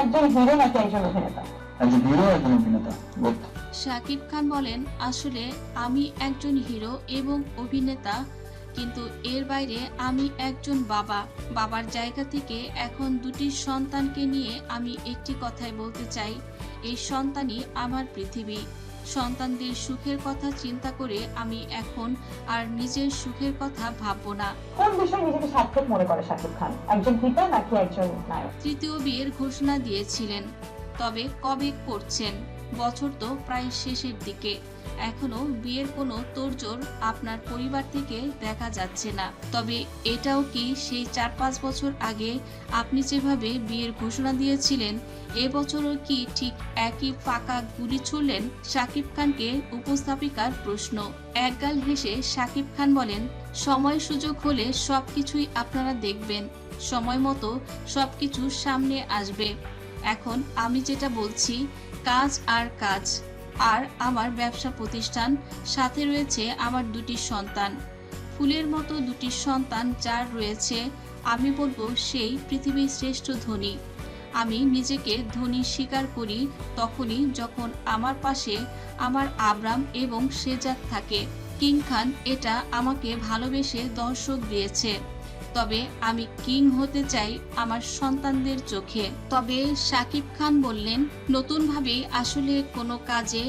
একজন হিরো নাকি একজন অভিনেতা? একজন হিরো একজন অভিনেতা শাকিব খান বলেন আসলে আমি একজন হিরো এবং অভিনেতা কিন্তু এর বাইরে আমি একজন বাবা। বাবার জায়গা থেকে এখন দুটি সন্তানকে নিয়ে আমি একটি কথাই বলতে চাই এই সন্তানই আমার পৃথিবী। সন্তানদের সুখের কথা চিন্তা করে আমি এখন আর নিজের সুখের কথা ভাববো না। কোন বিষয়ে নিজেকে সার্থক মনে করে শাকিব খান? একজন পিতা নাকি একজন নায়ক? তৃতীয় বিয়ের ঘোষণা দিয়েছিলেন। তবে কবে করছেন? বছর তো প্রায় শেষের দিকে। এখনও বিয়ের কোনো তোড়জোড় আপনার পরিবার থেকে দেখা যাচ্ছে না। তবে এটাও কি সেই চার পাঁচ বছর আগে আপনি যেভাবে বিয়ের ঘোষণা দিয়েছিলেন এবছরও কি ঠিক একই ফাঁকা গুলি ছুড়লেন? শাকিব খানকে উপস্থাপিকার প্রশ্ন। একগাল হেসে শাকিব খান বলেন, সময় সুযোগ হলে সব কিছুই আপনারা দেখবেন। সময় মতো সব কিছু সামনে আসবে। এখন আমি যেটা বলছি, কাজ আর কাজ। আর আমার ব্যবসা প্রতিষ্ঠান, সাথে রয়েছে আমার দুটি সন্তান। ফুলের মতো দুটি সন্তান যার রয়েছে, আমি বলব সেই পৃথিবীর শ্রেষ্ঠ ধনী। আমি নিজেকে ধনী স্বীকার করি তখনই যখন আমার পাশে আমার আব্রাম এবং সেজাদ থাকে। কিং খান এটা আমাকে ভালোবেসে দর্শক দিয়েছে। তবে আমি কিং হতে চাই আমার সন্তানদের চোখে। তবে সাকিব খান বললেন, নতুনভাবে আসলে কোনো কাজে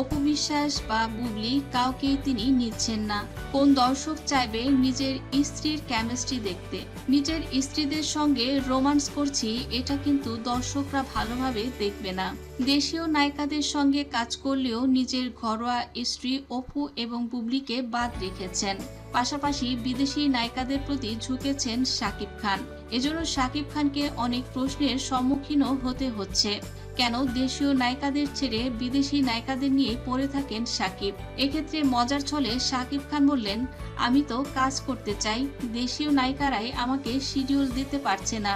অপবিশ্বাস বা বুবলি কাউকেই তিনি নিচ্ছেন না। কোন দর্শক চাইবে নিজের স্ত্রীর কেমিস্ট্রি দেখতে? নিজের স্ত্রীদের সঙ্গে রোমান্স করছি, এটা কিন্তু দর্শকরা ভালোভাবে দেখবে না। দেশীয় নায়িকাদের সঙ্গে কাজ করলেও নিজের ঘরোয়া স্ত্রী অপু এবং বুবলিকে বাদ রেখেছেন। পাশাপাশি বিদেশি নায়িকাদের প্রতি ঝুঁকেছেন শাকিব খান। এজন্য শাকিব খানকে অনেক প্রশ্নের সম্মুখীনও হতে হচ্ছে। কেন দেশীয় নায়িকাদের ছেড়ে বিদেশি নায়িকাদের নিয়ে পড়ে থাকেন সাকিব? এক্ষেত্রে মজার ছলে সাকিব খান বললেন, আমি তো কাজ করতে চাই, দেশীয় নায়িকারাই আমাকে শিডিউল দিতে পারছে না।